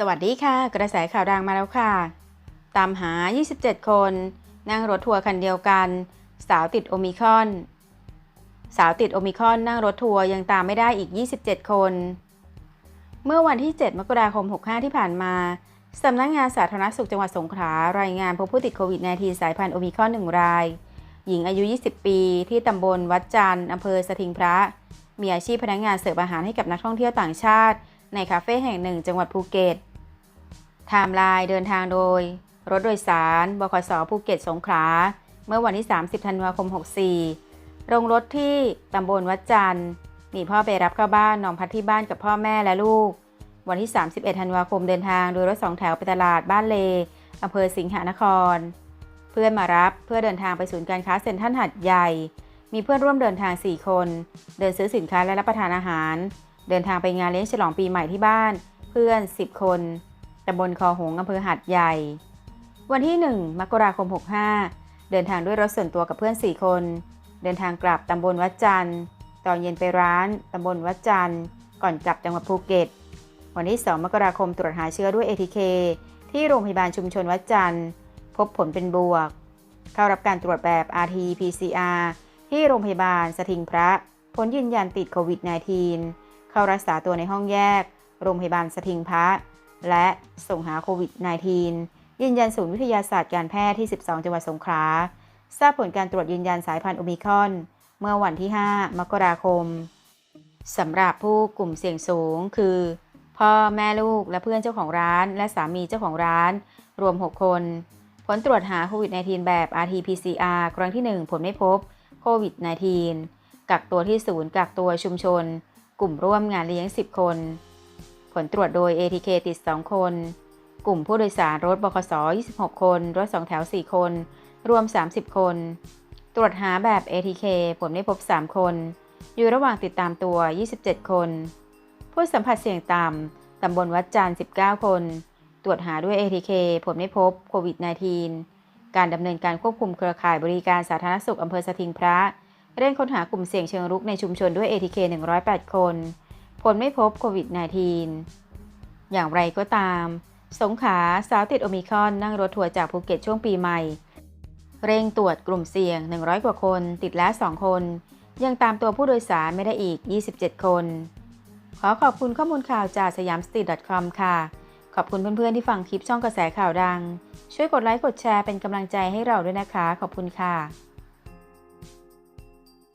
สวัสดีค่ะ กระแสข่าวดังมาแล้วค่ะ ตามหา 27 คน นั่งรถทัวร์คันเดียวกัน สาวติดโอมิคอน สาวติดโอมิคอนนั่งรถทัวร์ยังตามไม่ได้อีก 27 คน เมื่อวันที่ 7 มกราคม 65 ที่ผ่านมาสำนักงานสาธารณสุขจังหวัดสงขลารายงานพบผู้ติดโควิด -19 สายพันธุ์โอมิคอนหนึ่งราย หญิงอายุ 20 ปี ที่ตำบลวัดจันทร์อำเภอสถิงพระ มีอาชีพพนักงานเสิร์ฟอาหารให้กับนักท่องเที่ยวต่างชาติ ในคาเฟ่แห่งหนึ่ง จังหวัดภูเก็ต ไทม์ไลน์เดินทางโดย รถโดยสาร บขสภูเก็ตสงขลา เมื่อวันที่ 30 ธันวาคม 64ลงรถที่ตำบลวัดจันทร์ มีพ่อไปรับเข้าบ้านน้อนพักที่บ้านกับพ่อแม่และลูก วันที่ 31 ธันวาคมเดินทางโดยรถสองแถวไปตลาดบ้านเลอำเภอสิงหานคร เพื่อนมารับเพื่อเดินทางไปศูนย์การค้าเซ็นทรัลหัดใหญ่ มีเพื่อนร่วมเดินทาง 4 คน เดินซื้อสินค้าและรับประทานอาหาร เดินทางไปงานเลี้ยงฉลองปีใหม่ที่บ้าน เพื่อน 10 คน ตำบลคอหงอำเภอหัดใหญ่ วันที่ 1 มกราคม 65 เดินทางด้วยรถส่วนตัวกับเพื่อน 4 คน เดินทางกลับตำบลวัดจันทร์ ตอนเย็นไปร้านตำบลวัดจันทร์ ก่อนกลับจังหวัดภูเก็ต วันที่ 2 มกราคมตรวจหาเชื้อด้วย ATK ที่โรงพยาบาลชุมชนวัดจันทร์ พบผลเป็นบวก เข้ารับการตรวจแบบ RT-PCR ที่โรงพยาบาลสถิงพระ ผลยืนยันติดโควิด -19 เข้ารักษาตัวในห้องแยก โรงพยาบาลสถิงพระ และส่งหาโควิด -19 ยืนยันศูนย์วิทยาศาสตร์การแพทย์ที่ 12 จังหวัดสงขลาทราบผลการตรวจยืนยันสายพันธุ์โอมิคอน เมื่อวันที่ 5 มกราคมสำหรับผู้กลุ่มเสี่ยงสูงคือ พ่อแม่ลูกและเพื่อนเจ้าของร้าน และสามีเจ้าของร้าน รวม 6 คน ผลตรวจหาโควิด -19 แบบ RT-PCR ครั้งที่ 1 ผลไม่พบโควิด -19 กักตัวที่ศูนย์กักตัวชุมชน กลุ่มร่วมงานเลี้ยง 10 คน ผลตรวจโดย ATK ติด 2 คน กลุ่มผู้โดยสารรถบขส26 คน รถ 2 แถว 4 คน รวม 30 คน ตรวจหาแบบ ATK ผลไม่พบ 3 คน อยู่ระหว่างติดตามตัว 27 คน ผู้สัมผัสเสี่ยงต่ำตำบลวัดจันทร์ 19 คน ตรวจหาด้วย ATK ผลไม่พบโควิด -19 การดำเนินการควบคุมเครือข่ายบริการสาธารณสุขอำเภอสถิงพระเร่งค้นหากลุ่มเสี่ยงเชิงรุกในชุมชนด้วย ATK 108 คน ผลไม่พบโควิด -19 อย่างไรก็ตาม สงขาสาวติดโอมิคอนนั่งรถทัวร์จากภูเก็ตช่วงปีใหม่ เร่งตรวจกลุ่มเสี่ยง 100 กว่าคน ติดแล้ว 2 คน ยังตามตัวผู้โดยสารไม่ได้อีก 27 คน ขอขอบคุณข้อมูลข่าวจากสยามสตรีท .com ค่ะ ขอบคุณเพื่อนๆที่ฟังคลิปช่องกระแสข่าวดัง ช่วยกดไลค์กดแชร์เป็นกำลังใจให้เราด้วยนะคะ ขอบคุณค่ะ